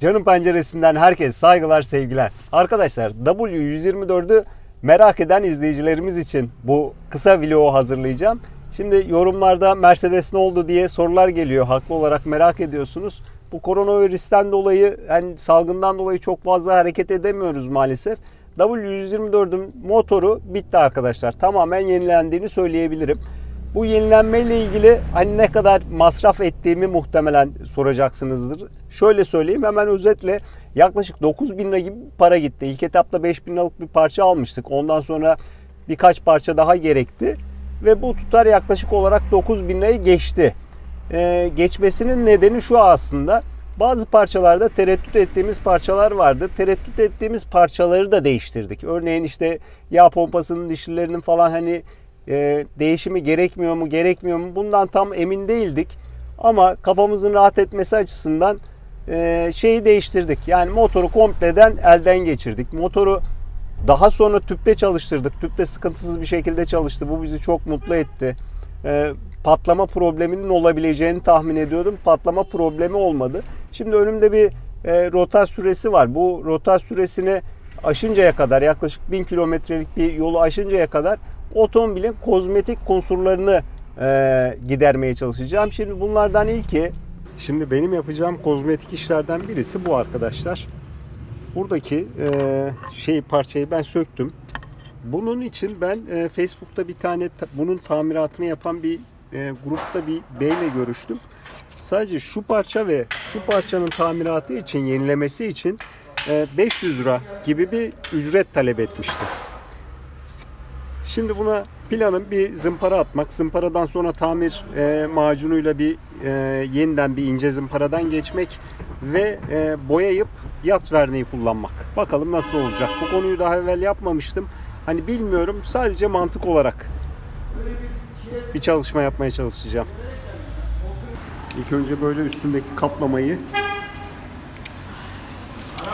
Canım penceresinden herkes saygılar sevgiler. Arkadaşlar W124'ü merak eden izleyicilerimiz için bu kısa vlogu hazırlayacağım. Şimdi yorumlarda Mercedes ne oldu diye sorular geliyor. Haklı olarak merak ediyorsunuz. Bu koronavirüsten dolayı yani salgından dolayı çok fazla hareket edemiyoruz maalesef. W124'ün motoru bitti arkadaşlar. Tamamen yenilendiğini söyleyebilirim. Bu yenilenmeyle ilgili hani ne kadar masraf ettiğimi muhtemelen soracaksınızdır. Şöyle söyleyeyim hemen özetle yaklaşık 9 bin lira gibi para gitti. İlk etapta 5 bin liralık bir parça almıştık. Ondan sonra birkaç parça daha gerekti. Ve bu tutar yaklaşık olarak 9 bin lirayı geçti. Ee, geçmesinin nedeni şu aslında. Bazı parçalarda tereddüt ettiğimiz parçalar vardı. Tereddüt ettiğimiz parçaları da değiştirdik. Örneğin işte yağ pompasının dişlilerinin falan hani e, değişimi gerekmiyor mu gerekmiyor mu bundan tam emin değildik. Ama kafamızın rahat etmesi açısından e, şeyi değiştirdik. Yani motoru kompleden elden geçirdik. Motoru daha sonra tüpte çalıştırdık. Tüpte sıkıntısız bir şekilde çalıştı. Bu bizi çok mutlu etti. E, patlama probleminin olabileceğini tahmin ediyordum. Patlama problemi olmadı. Şimdi önümde bir e, rota süresi var. Bu rota süresini aşıncaya kadar yaklaşık 1000 kilometrelik bir yolu aşıncaya kadar otomobilin kozmetik kusurlarını e, gidermeye çalışacağım. Şimdi bunlardan ilki Şimdi benim yapacağım kozmetik işlerden birisi bu arkadaşlar. Buradaki e, şey parçayı ben söktüm. Bunun için ben e, Facebook'ta bir tane ta- bunun tamiratını yapan bir e, grupta bir beyle görüştüm. Sadece şu parça ve şu parçanın tamiratı için, yenilemesi için e, 500 lira gibi bir ücret talep etmişti. Şimdi buna planım bir zımpara atmak. Zımparadan sonra tamir e, macunuyla bir e, yeniden bir ince zımparadan geçmek ve e, boyayıp yat verneği kullanmak. Bakalım nasıl olacak. Bu konuyu daha evvel yapmamıştım. Hani bilmiyorum. Sadece mantık olarak bir çalışma yapmaya çalışacağım. İlk önce böyle üstündeki kaplamayı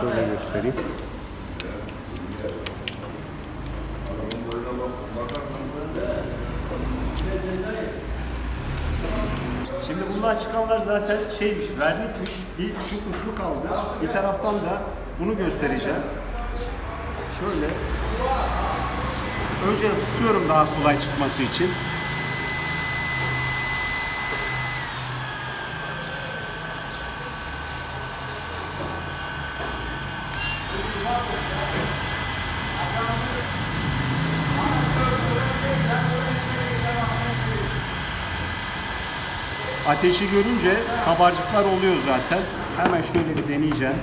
şöyle göstereyim. Çıkanlar zaten şeymiş, vernikmiş. Bir şu kısmı kaldı. Bir taraftan da bunu göstereceğim. Şöyle. Önce ısıtıyorum daha kolay çıkması için. Ateşi görünce kabarcıklar oluyor zaten. Hemen şöyle bir deneyeceğim.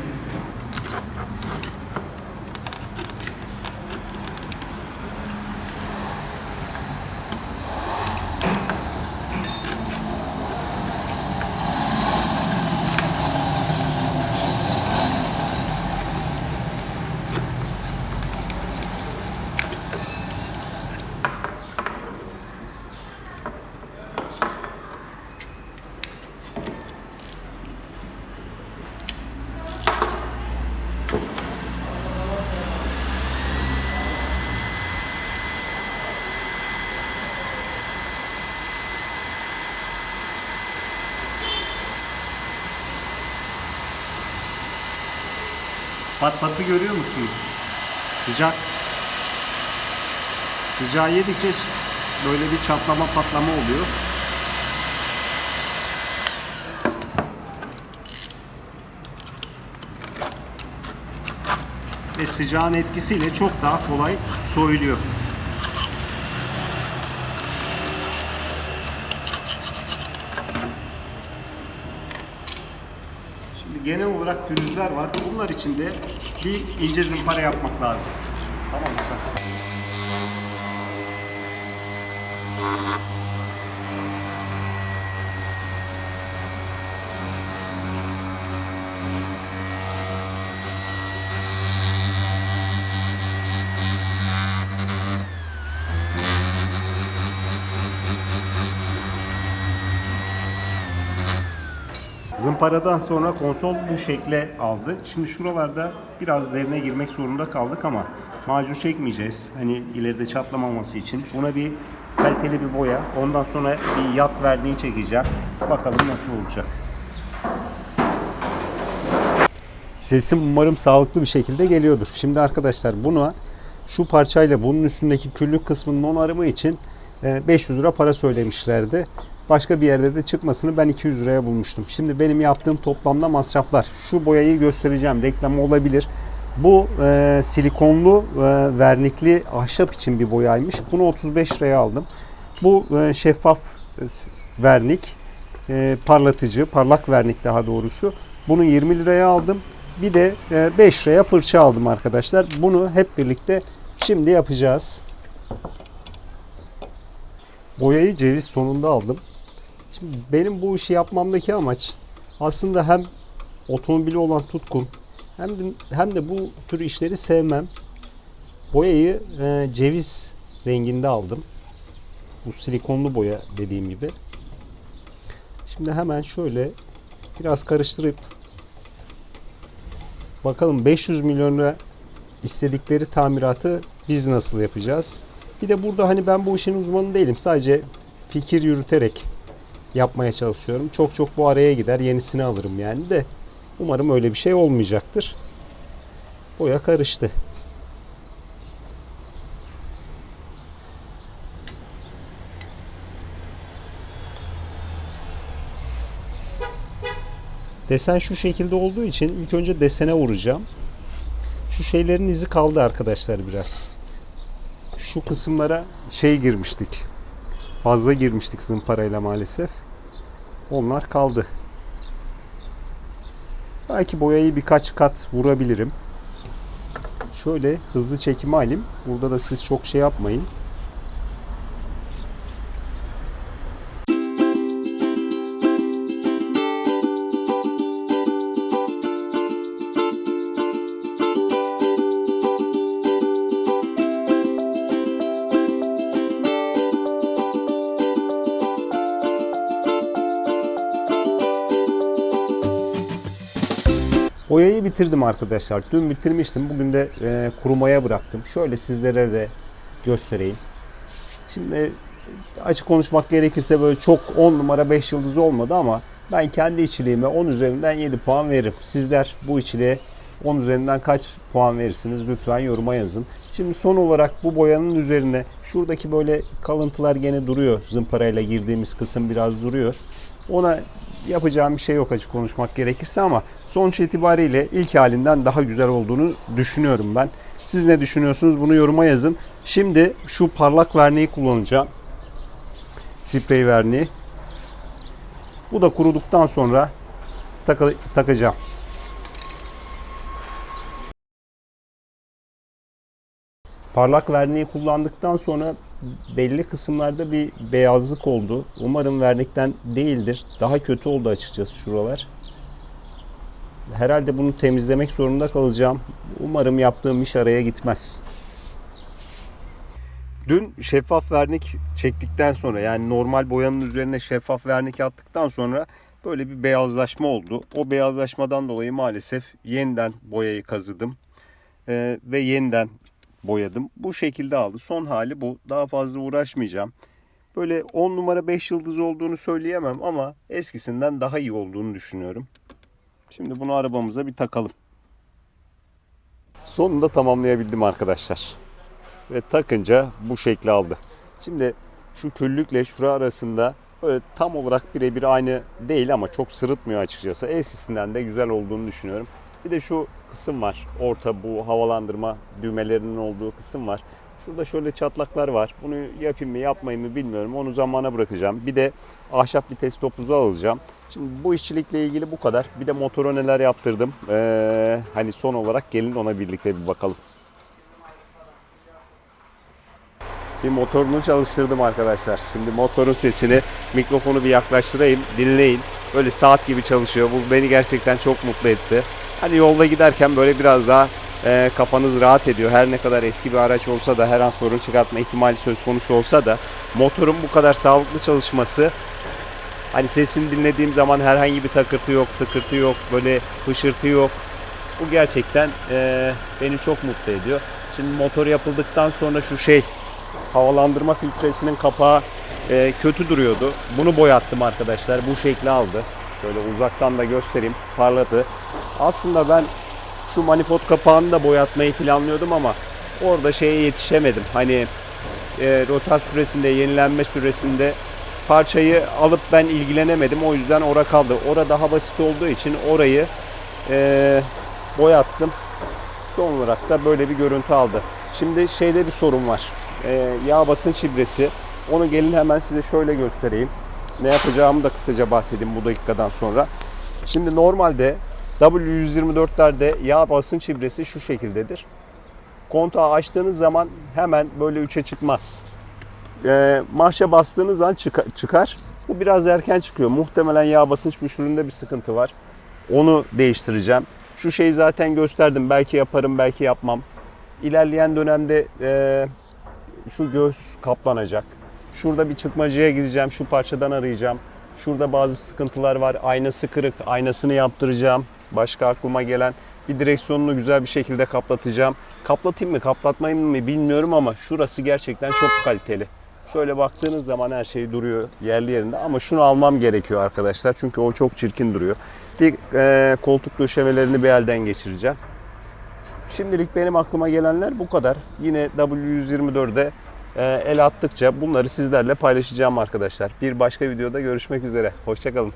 Pat patı görüyor musunuz? Sıcak. Sıcağı yedikçe böyle bir çatlama patlama oluyor. Ve sıcağın etkisiyle çok daha kolay soyuluyor. Genel olarak pürüzler var. Bunlar için de bir ince zımpara yapmak lazım. Tamam mı? Zımparadan sonra konsol bu şekle aldı. Şimdi şuralarda biraz derine girmek zorunda kaldık ama macun çekmeyeceğiz. Hani ileride çatlamaması için. Buna bir kaliteli bir boya. Ondan sonra bir yat verdiği çekeceğim. Bakalım nasıl olacak. Sesim umarım sağlıklı bir şekilde geliyordur. Şimdi arkadaşlar buna şu parçayla bunun üstündeki küllük kısmının onarımı için e, 500 lira para söylemişlerdi. Başka bir yerde de çıkmasını ben 200 liraya bulmuştum. Şimdi benim yaptığım toplamda masraflar. Şu boyayı göstereceğim. Reklam olabilir. Bu e, silikonlu e, vernikli ahşap için bir boyaymış. Bunu 35 liraya aldım. Bu e, şeffaf e, vernik, e, parlatıcı, parlak vernik daha doğrusu. Bunu 20 liraya aldım. Bir de e, 5 liraya fırça aldım arkadaşlar. Bunu hep birlikte şimdi yapacağız. Boyayı ceviz tonunda aldım. Şimdi benim bu işi yapmamdaki amaç aslında hem otomobili olan tutkum hem de, hem de bu tür işleri sevmem. Boyayı e, ceviz renginde aldım. Bu silikonlu boya dediğim gibi. Şimdi hemen şöyle biraz karıştırıp bakalım 500 milyon lira istedikleri tamiratı biz nasıl yapacağız? Bir de burada hani ben bu işin uzmanı değilim. Sadece fikir yürüterek yapmaya çalışıyorum. Çok çok bu araya gider. Yenisini alırım yani de. Umarım öyle bir şey olmayacaktır. Boya karıştı. Desen şu şekilde olduğu için ilk önce desene vuracağım. Şu şeylerin izi kaldı arkadaşlar biraz. Şu kısımlara şey girmiştik. Fazla girmiştik zımparayla maalesef. Onlar kaldı. Belki boyayı birkaç kat vurabilirim. Şöyle hızlı çekimi alayım. Burada da siz çok şey yapmayın. Boyayı bitirdim arkadaşlar. Dün bitirmiştim. Bugün de e, kurumaya bıraktım. Şöyle sizlere de göstereyim. Şimdi açık konuşmak gerekirse böyle çok 10 numara 5 yıldız olmadı ama ben kendi içiliğime 10 üzerinden 7 puan veririm. Sizler bu içiliğe 10 üzerinden kaç puan verirsiniz lütfen yoruma yazın. Şimdi son olarak bu boyanın üzerine şuradaki böyle kalıntılar gene duruyor. Zımparayla girdiğimiz kısım biraz duruyor. Ona yapacağım bir şey yok açık konuşmak gerekirse ama sonuç itibariyle ilk halinden daha güzel olduğunu düşünüyorum ben. Siz ne düşünüyorsunuz bunu yoruma yazın. Şimdi şu parlak verniği kullanacağım. Sprey verniği. Bu da kuruduktan sonra taka- takacağım. Parlak verniği kullandıktan sonra belli kısımlarda bir beyazlık oldu. Umarım vernikten değildir. Daha kötü oldu açıkçası şuralar. Herhalde bunu temizlemek zorunda kalacağım. Umarım yaptığım iş araya gitmez. Dün şeffaf vernik çektikten sonra yani normal boyanın üzerine şeffaf vernik attıktan sonra böyle bir beyazlaşma oldu. O beyazlaşmadan dolayı maalesef yeniden boyayı kazıdım. Ee, ve yeniden boyadım. Bu şekilde aldı. Son hali bu. Daha fazla uğraşmayacağım. Böyle 10 numara 5 yıldız olduğunu söyleyemem ama eskisinden daha iyi olduğunu düşünüyorum. Şimdi bunu arabamıza bir takalım. Sonunda tamamlayabildim arkadaşlar. Ve takınca bu şekli aldı. Şimdi şu küllükle şura arasında böyle tam olarak birebir aynı değil ama çok sırıtmıyor açıkçası. Eskisinden de güzel olduğunu düşünüyorum. Bir de şu kısım var. Orta bu havalandırma düğmelerinin olduğu kısım var. Şurada şöyle çatlaklar var. Bunu yapayım mı yapmayayım mı bilmiyorum. Onu zamana bırakacağım. Bir de ahşap vites topuzu alacağım. Şimdi bu işçilikle ilgili bu kadar. Bir de motora neler yaptırdım. Ee, hani son olarak gelin ona birlikte bir bakalım. Bir motorunu çalıştırdım arkadaşlar. Şimdi motorun sesini mikrofonu bir yaklaştırayım, dinleyin. Böyle saat gibi çalışıyor. Bu beni gerçekten çok mutlu etti. Hani yolda giderken böyle biraz daha e, kafanız rahat ediyor. Her ne kadar eski bir araç olsa da her an sorun çıkartma ihtimali söz konusu olsa da motorun bu kadar sağlıklı çalışması hani sesini dinlediğim zaman herhangi bir takırtı yok, tıkırtı yok, böyle hışırtı yok. Bu gerçekten e, beni çok mutlu ediyor. Şimdi motor yapıldıktan sonra şu şey havalandırma filtresinin kapağı e, kötü duruyordu. Bunu boyattım arkadaşlar. Bu şekli aldı. Şöyle uzaktan da göstereyim. Parladı. Aslında ben Şu manifold kapağını da boyatmayı planlıyordum ama orada şeye yetişemedim. Hani e, rotat süresinde, yenilenme süresinde parçayı alıp ben ilgilenemedim. O yüzden ora kaldı. Ora daha basit olduğu için orayı e, boyattım. Son olarak da böyle bir görüntü aldı. Şimdi şeyde bir sorun var. E, yağ basınç ibresi. Onu gelin hemen size şöyle göstereyim. Ne yapacağımı da kısaca bahsedeyim bu dakikadan sonra. Şimdi normalde W124'lerde yağ basınç ibresi şu şekildedir. Kontağı açtığınız zaman hemen böyle 3'e çıkmaz. E, marşa bastığınız an çıka- çıkar. Bu biraz erken çıkıyor. Muhtemelen yağ basınç müşüründe bir sıkıntı var. Onu değiştireceğim. Şu şeyi zaten gösterdim. Belki yaparım, belki yapmam. İlerleyen dönemde e, şu göğüs kaplanacak. Şurada bir çıkmacıya gideceğim. Şu parçadan arayacağım. Şurada bazı sıkıntılar var. Aynası kırık. Aynasını yaptıracağım. Başka aklıma gelen bir direksiyonunu güzel bir şekilde kaplatacağım. Kaplatayım mı, kaplatmayayım mı bilmiyorum ama şurası gerçekten çok kaliteli. Şöyle baktığınız zaman her şey duruyor yerli yerinde ama şunu almam gerekiyor arkadaşlar. Çünkü o çok çirkin duruyor. Bir e, koltuk döşemelerini bir elden geçireceğim. Şimdilik benim aklıma gelenler bu kadar. Yine W124'de e, el attıkça bunları sizlerle paylaşacağım arkadaşlar. Bir başka videoda görüşmek üzere. Hoşçakalın.